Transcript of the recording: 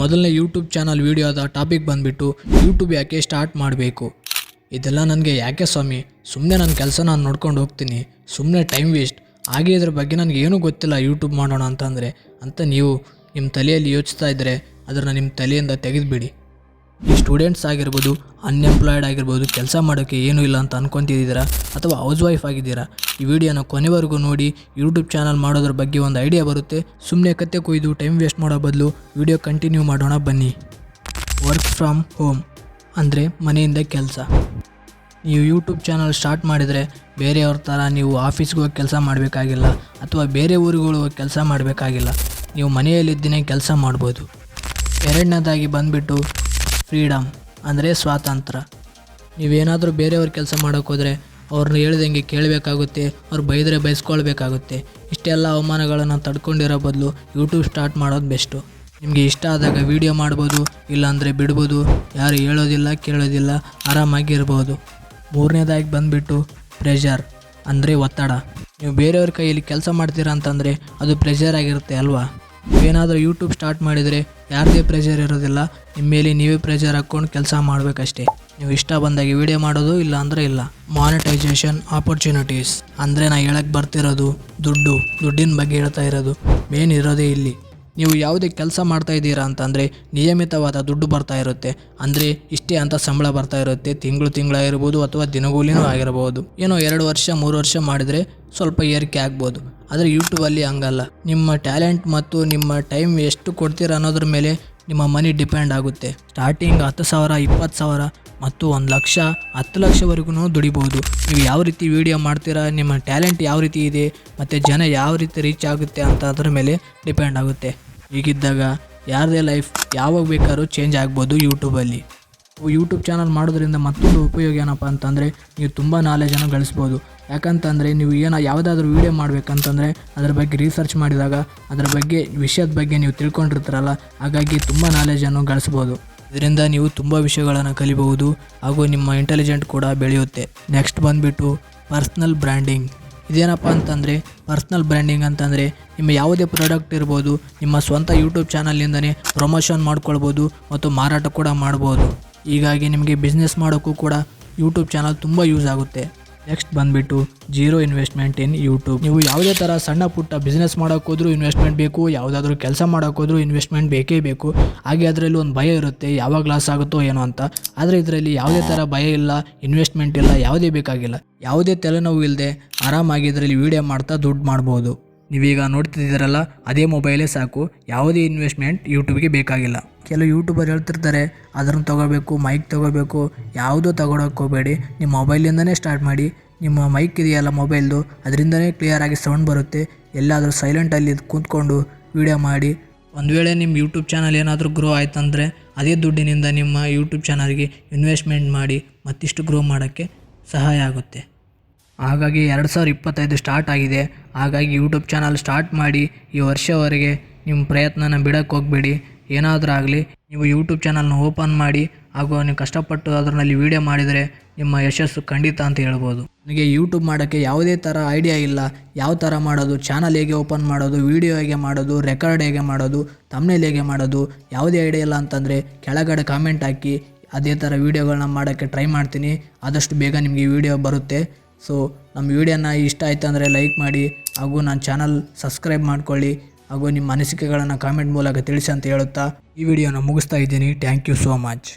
ಮೊದಲನೇ YouTube channel ವೀಡಿಯೋದ topic ಬಂದುಬಿಟ್ಟು ಯೂಟ್ಯೂಬ್ ಯಾಕೆ ಸ್ಟಾರ್ಟ್ ಮಾಡಬೇಕು? ಇದೆಲ್ಲ ನನಗೆ ಯಾಕೆ ಸ್ವಾಮಿ? ಸುಮ್ಮನೆ ನನ್ನ ಕೆಲಸ ನಾನು ನೋಡ್ಕೊಂಡು ಹೋಗ್ತೀನಿ. ಸುಮ್ಮನೆ ಟೈಮ್ ವೇಸ್ಟ್ ಹಾಗೆ ಇದ್ರ ಬಗ್ಗೆ ನನಗೆ ಏನೂ ಗೊತ್ತಿಲ್ಲ ಯೂಟ್ಯೂಬ್ ಮಾಡೋಣ ಅಂತಂದರೆ ಅಂತ ನೀವು ನಿಮ್ಮ ತಲೆಯಲ್ಲಿ ಯೋಚಿಸ್ತಾ ಇದ್ದರೆ ಅದನ್ನು ನಿಮ್ಮ ತಲೆಯಿಂದ ತೆಗೆದುಬಿಡಿ. ಈ ಸ್ಟೂಡೆಂಟ್ಸ್ ಆಗಿರ್ಬೋದು ಅನ್ಎಂಪ್ಲಾಯ್ಡ್ ಆಗಿರ್ಬೋದು, ಕೆಲಸ ಮಾಡೋಕ್ಕೆ ಏನೂ ಇಲ್ಲ ಅಂತ ಅನ್ಕೊಂತಿದ್ದೀರಾ ಅಥವಾ ಹೌಸ್ ವೈಫ್ ಆಗಿದ್ದೀರಾ? ಈ ವಿಡಿಯೋನ ಕೊನೆವರೆಗೂ ನೋಡಿ ಯೂಟ್ಯೂಬ್ ಚಾನಲ್ ಮಾಡೋದ್ರ ಬಗ್ಗೆ ಒಂದು ಐಡಿಯಾ ಬರುತ್ತೆ. ಸುಮ್ಮನೆ ಕತ್ತೆ ಕುಯ್ದು ಟೈಮ್ ವೇಸ್ಟ್ ಮಾಡೋ ಬದಲು ವಿಡಿಯೋ ಕಂಟಿನ್ಯೂ ಮಾಡೋಣ ಬನ್ನಿ. ವರ್ಕ್ ಫ್ರಮ್ ಹೋಮ್ ಅಂದರೆ ಮನೆಯಿಂದ ಕೆಲಸ. ನೀವು ಯೂಟ್ಯೂಬ್ ಚಾನಲ್ ಸ್ಟಾರ್ಟ್ ಮಾಡಿದರೆ ಬೇರೆಯವ್ರ ಥರ ನೀವು ಆಫೀಸ್ಗೆ ಹೋಗಿ ಕೆಲಸ ಮಾಡಬೇಕಾಗಿಲ್ಲ ಅಥವಾ ಬೇರೆ ಊರುಗಳು ಹೋಗಿ ಕೆಲಸ ಮಾಡಬೇಕಾಗಿಲ್ಲ. ನೀವು ಮನೆಯಲ್ಲಿದ್ದೇನೆ ಕೆಲಸ ಮಾಡ್ಬೋದು. ಎರಡನೇದಾಗಿ ಬಂದುಬಿಟ್ಟು ಫ್ರೀಡಮ್ ಅಂದರೆ ಸ್ವಾತಂತ್ರ್ಯ. ನೀವೇನಾದರೂ ಬೇರೆಯವ್ರ ಕೆಲಸ ಮಾಡೋಕ್ಕೋದ್ರೆ ಅವ್ರನ್ನ ಹೇಳ್ದಂಗೆ ಕೇಳಬೇಕಾಗುತ್ತೆ, ಅವ್ರು ಬೈದರೆ ಬೈಸ್ಕೊಳ್ಬೇಕಾಗುತ್ತೆ. ಇಷ್ಟೆಲ್ಲ ಅವಮಾನಗಳನ್ನು ತಡ್ಕೊಂಡಿರೋ ಬದಲು ಯೂಟ್ಯೂಬ್ ಸ್ಟಾರ್ಟ್ ಮಾಡೋದು ಬೆಸ್ಟು. ನಿಮಗೆ ಇಷ್ಟ ಆದಾಗ ವೀಡಿಯೋ ಮಾಡ್ಬೋದು, ಇಲ್ಲಾಂದರೆ ಬಿಡ್ಬೋದು. ಯಾರು ಹೇಳೋದಿಲ್ಲ, ಕೇಳೋದಿಲ್ಲ ಆರಾಮಾಗಿ ಇರ್ಬೋದು ಮೂರನೇದಾಗಿ ಬಂದುಬಿಟ್ಟು ಪ್ರೆಷರ್ ಅಂದರೆ ಒತ್ತಡ. ನೀವು ಬೇರೆಯವ್ರ ಕೈಯಲ್ಲಿ ಕೆಲಸ ಮಾಡ್ತೀರಾ ಅಂತಂದರೆ ಅದು ಪ್ರೆಷರ್ ಆಗಿರುತ್ತೆ ಅಲ್ವಾ? ನೀವೇನಾದರೂ ಯೂಟ್ಯೂಬ್ ಸ್ಟಾರ್ಟ್ ಮಾಡಿದರೆ ಯಾರದೇ ಪ್ರೆಷರ್ ಇರೋದಿಲ್ಲ. ನಿಮ್ಮ ಮೇಲೆ ನೀವೇ ಪ್ರೆಷರ್ ಹಾಕ್ಕೊಂಡು ಕೆಲಸ ಮಾಡಬೇಕಷ್ಟೇ. ನೀವು ಇಷ್ಟ ಬಂದಾಗೆ ವಿಡಿಯೋ ಮಾಡೋದು ಇಲ್ಲ ಅಂದರೆ ಇಲ್ಲ. ಮಾನಿಟೈಸೇಷನ್ ಆಪರ್ಚುನಿಟೀಸ್ ಅಂದರೆ ನಾ ಹೇಳಕ್ಕೆ ಬರ್ತಿರೋದು ದುಡ್ಡು, ದುಡ್ಡಿನ ಬಗ್ಗೆ ಹೇಳ್ತಾ ಇರೋದು. ಮೇನ್ ಇರೋದೇ ಇಲ್ಲಿ. ನೀವು ಯಾವುದೇ ಕೆಲಸ ಮಾಡ್ತಾ ಇದ್ದೀರಾ ಅಂತಂದರೆ ನಿಯಮಿತವಾದ ದುಡ್ಡು ಬರ್ತಾ ಇರುತ್ತೆ. ಅಂದರೆ ಇಷ್ಟೇ ಅಂತ ಸಂಬಳ ಬರ್ತಾ ಇರುತ್ತೆ. ತಿಂಗಳು ತಿಂಗಳಾಗಿರ್ಬೋದು ಅಥವಾ ದಿನಗೂಲಿನೂ ಆಗಿರ್ಬೋದು. ಏನೋ ಎರಡು ವರ್ಷ, ಮೂರು ವರ್ಷ ಮಾಡಿದರೆ ಸ್ವಲ್ಪ ಏರಿಕೆ ಆಗ್ಬೋದು. ಆದರೆ ಯೂಟ್ಯೂಬಲ್ಲಿ ಹಂಗಲ್ಲ. ನಿಮ್ಮ ಟ್ಯಾಲೆಂಟ್ ಮತ್ತು ನಿಮ್ಮ ಟೈಮ್ ಎಷ್ಟು ಕೊಡ್ತೀರ ಅನ್ನೋದ್ರ ಮೇಲೆ ನಿಮ್ಮ ಮನಿ ಡಿಪೆಂಡ್ ಆಗುತ್ತೆ. ಸ್ಟಾರ್ಟಿಂಗ್ ಹತ್ತು ಸಾವಿರ, ಇಪ್ಪತ್ತು ಸಾವಿರ ಮತ್ತು ಒಂದು ಲಕ್ಷ, ಹತ್ತು ಲಕ್ಷವರೆಗೂ ದುಡಿಬೋದು. ನೀವು ಯಾವ ರೀತಿ ವೀಡಿಯೋ ಮಾಡ್ತೀರಾ, ನಿಮ್ಮ ಟ್ಯಾಲೆಂಟ್ ಯಾವ ರೀತಿ ಇದೆ, ಮತ್ತು ಜನ ಯಾವ ರೀತಿ ರೀಚ್ ಆಗುತ್ತೆ ಅಂತ ಅದರ ಮೇಲೆ ಡಿಪೆಂಡ್ ಆಗುತ್ತೆ. ಹೀಗಿದ್ದಾಗ ಯಾರದೇ ಲೈಫ್ ಯಾವಾಗ ಬೇಕಾದ್ರೂ ಚೇಂಜ್ ಆಗ್ಬೋದು ಯೂಟ್ಯೂಬಲ್ಲಿ. ಯೂಟ್ಯೂಬ್ ಚಾನಲ್ ಮಾಡೋದ್ರಿಂದ ಮತ್ತೊಂದು ಉಪಯೋಗ ಏನಪ್ಪ ಅಂತಂದರೆ, ನೀವು ತುಂಬ ನಾಲೆಜನ್ನು ಗಳಿಸ್ಬೋದು. ಯಾಕಂತಂದರೆ ನೀವು ಏನೋ ಯಾವುದಾದ್ರೂ ವೀಡಿಯೋ ಮಾಡಬೇಕಂತಂದರೆ ಅದ್ರ ಬಗ್ಗೆ ರಿಸರ್ಚ್ ಮಾಡಿದಾಗ ಅದರ ಬಗ್ಗೆ ವಿಷಯದ ಬಗ್ಗೆ ನೀವು ತಿಳ್ಕೊಂಡಿರ್ತೀರಲ್ಲ, ಹಾಗಾಗಿ ತುಂಬ ನಾಲೆಜನ್ನು ಗಳಿಸ್ಬೋದು. ಇದರಿಂದ ನೀವು ತುಂಬ ವಿಷಯಗಳನ್ನು ಕಲಿಬಹುದು ಹಾಗೂ ನಿಮ್ಮ ಇಂಟೆಲಿಜೆಂಟ್ ಕೂಡ ಬೆಳೆಯುತ್ತೆ. ನೆಕ್ಸ್ಟ್ ಬಂದುಬಿಟ್ಟು ಪರ್ಸ್ನಲ್ ಬ್ರ್ಯಾಂಡಿಂಗ್ ಇದೇನಪ್ಪ ಅಂತಂದರೆ ಪರ್ಸ್ನಲ್ ಬ್ರ್ಯಾಂಡಿಂಗ್ ಅಂತಂದರೆ ನಿಮ್ಮ ಯಾವುದೇ ಪ್ರಾಡಕ್ಟ್ ಇರ್ಬೋದು, ನಿಮ್ಮ ಸ್ವಂತ ಯೂಟ್ಯೂಬ್ ಚಾನಲಿಂದನೇ ಪ್ರಮೋಷನ್ ಮಾಡ್ಕೊಳ್ಬೋದು ಮತ್ತು ಮಾರಾಟ ಕೂಡ ಮಾಡ್ಬೋದು. ಹೀಗಾಗಿ ನಿಮಗೆ ಬಿಸ್ನೆಸ್ ಮಾಡೋಕ್ಕೂ ಕೂಡ ಯೂಟ್ಯೂಬ್ ಚಾನಲ್ ತುಂಬ ಯೂಸ್ ಆಗುತ್ತೆ. ನೆಕ್ಸ್ಟ್ ಬಂದುಬಿಟ್ಟು ಜೀರೋ ಇನ್ವೆಸ್ಟ್ಮೆಂಟ್ ಇನ್ ಯೂಟ್ಯೂಬ್ ನೀವು ಯಾವುದೇ ಥರ ಸಣ್ಣ ಪುಟ್ಟ ಬಿಸ್ನೆಸ್ ಮಾಡೋಕ್ಕೋದ್ರೂ ಇನ್ವೆಸ್ಟ್ಮೆಂಟ್ ಬೇಕು, ಯಾವುದಾದ್ರೂ ಕೆಲಸ ಮಾಡೋಕ್ಕೋದ್ರೂ ಇನ್ವೆಸ್ಟ್ಮೆಂಟ್ ಬೇಕೇ ಬೇಕು. ಹಾಗೆ ಅದರಲ್ಲಿ ಒಂದು ಭಯ ಇರುತ್ತೆ, ಯಾವಾಗ ಲಾಸ್ ಆಗುತ್ತೋ ಏನೋ ಅಂತ. ಆದರೆ ಇದರಲ್ಲಿ ಯಾವುದೇ ಥರ ಭಯ ಇಲ್ಲ ಇನ್ವೆಸ್ಟ್ಮೆಂಟ್ ಇಲ್ಲ, ಯಾವುದೇ ಬೇಕಾಗಿಲ್ಲ. ಯಾವುದೇ ತಲೆನೋವು ಇಲ್ಲದೆ ಆರಾಮಾಗಿ ಇದರಲ್ಲಿ ವೀಡಿಯೋ ಮಾಡ್ತಾ ದುಡ್ಡು ಮಾಡ್ಬೋದು. ನೀವೀಗ ನೋಡ್ತಿದ್ದೀರಲ್ಲ, ಅದೇ ಮೊಬೈಲೇ ಸಾಕು. ಯಾವುದೇ ಇನ್ವೆಸ್ಟ್ಮೆಂಟ್ ಯೂಟ್ಯೂಬ್ಗೆ ಬೇಕಾಗಿಲ್ಲ. ಕೆಲವು ಯೂಟ್ಯೂಬರ್ ಹೇಳ್ತಿರ್ತಾರೆ, ಅದನ್ನು ತೊಗೋಬೇಕು ಮೈಕ್ ತೊಗೋಬೇಕು, ಯಾವುದು ತೊಗೊಳಕ್ಕೆ ಹೋಗಬೇಡಿ. ನಿಮ್ಮ ಮೊಬೈಲಿಂದನೇ ಸ್ಟಾರ್ಟ್ ಮಾಡಿ. ನಿಮ್ಮ ಮೈಕ್ ಇದೆಯಲ್ಲ ಮೊಬೈಲ್ದು, ಅದರಿಂದನೇ ಕ್ಲಿಯರಾಗಿ ಸೌಂಡ್ ಬರುತ್ತೆ. ಎಲ್ಲಾದರೂ ಸೈಲೆಂಟಲ್ಲಿ ಕೂತ್ಕೊಂಡು ವೀಡಿಯೋ ಮಾಡಿ. ಒಂದು ವೇಳೆ ನಿಮ್ಮ ಯೂಟ್ಯೂಬ್ ಚಾನಲ್ ಏನಾದರೂ ಗ್ರೋ ಆಯ್ತಂದರೆ, ಅದೇ ದುಡ್ಡಿನಿಂದ ನಿಮ್ಮ ಯೂಟ್ಯೂಬ್ ಚಾನಲ್ಗೆ ಇನ್ವೆಸ್ಟ್ಮೆಂಟ್ ಮಾಡಿ ಮತ್ತಿಷ್ಟು ಗ್ರೋ ಮಾಡೋಕ್ಕೆ ಸಹಾಯ ಆಗುತ್ತೆ. ಹಾಗಾಗಿ ಎರಡು ಸಾವಿರ ಇಪ್ಪತ್ತೈದು ಸ್ಟಾರ್ಟ್ ಆಗಿದೆ. ಹಾಗಾಗಿ ಯೂಟ್ಯೂಬ್ ಚಾನಲ್ ಸ್ಟಾರ್ಟ್ ಮಾಡಿ ಈ ವರ್ಷವರೆಗೆ ನಿಮ್ಮ ಪ್ರಯತ್ನನ ಬಿಡಕ್ಕೆ ಹೋಗಬೇಡಿ. ಏನಾದರೂ ಆಗಲಿ, ನೀವು ಯೂಟ್ಯೂಬ್ ಚಾನಲ್ನ ಓಪನ್ ಮಾಡಿ, ಹಾಗೂ ನೀವು ಕಷ್ಟಪಟ್ಟು ಅದರಲ್ಲಿ ವೀಡಿಯೋ ಮಾಡಿದರೆ ನಿಮ್ಮ ಯಶಸ್ಸು ಖಂಡಿತ ಅಂತ ಹೇಳ್ಬೋದು. ನನಗೆ ಯೂಟ್ಯೂಬ್ ಮಾಡೋಕ್ಕೆ ಯಾವುದೇ ಥರ ಐಡಿಯಾ ಇಲ್ಲ. ಯಾವ ಥರ ಮಾಡೋದು ಚಾನಲ್ ಹೇಗೆ ಓಪನ್ ಮಾಡೋದು ವೀಡಿಯೋ ಹೇಗೆ ಮಾಡೋದು ರೆಕಾರ್ಡ್ ಹೇಗೆ ಮಾಡೋದು ತಮ್ಮನೇಲಿ ಹೇಗೆ ಮಾಡೋದು, ಯಾವುದೇ ಐಡಿಯಾ ಇಲ್ಲ ಅಂತಂದರೆ ಕೆಳಗಡೆ ಕಾಮೆಂಟ್ ಹಾಕಿ, ಅದೇ ಥರ ವೀಡಿಯೋಗಳನ್ನ ಮಾಡೋಕ್ಕೆ ಟ್ರೈ ಮಾಡ್ತೀನಿ. ಆದಷ್ಟು ಬೇಗ ನಿಮಗೆ ವೀಡಿಯೋ ಬರುತ್ತೆ. ಸೊ ನಮ್ಮ ವಿಡಿಯೋನ ಇಷ್ಟ ಆಯಿತು ಅಂದರೆ ಲೈಕ್ ಮಾಡಿ, ಹಾಗೂ ನನ್ನ ಚಾನಲ್ ಸಬ್ಸ್ಕ್ರೈಬ್ ಮಾಡ್ಕೊಳ್ಳಿ, ಹಾಗೂ ನಿಮ್ಮ ಅನಿಸಿಕೆಗಳನ್ನು ಕಾಮೆಂಟ್ ಮೂಲಕ ತಿಳಿಸಿ ಅಂತ ಹೇಳುತ್ತಾ ಈ ವಿಡಿಯೋನ ಮುಗಿಸ್ತಾ ಇದ್ದೀನಿ. Thank you so much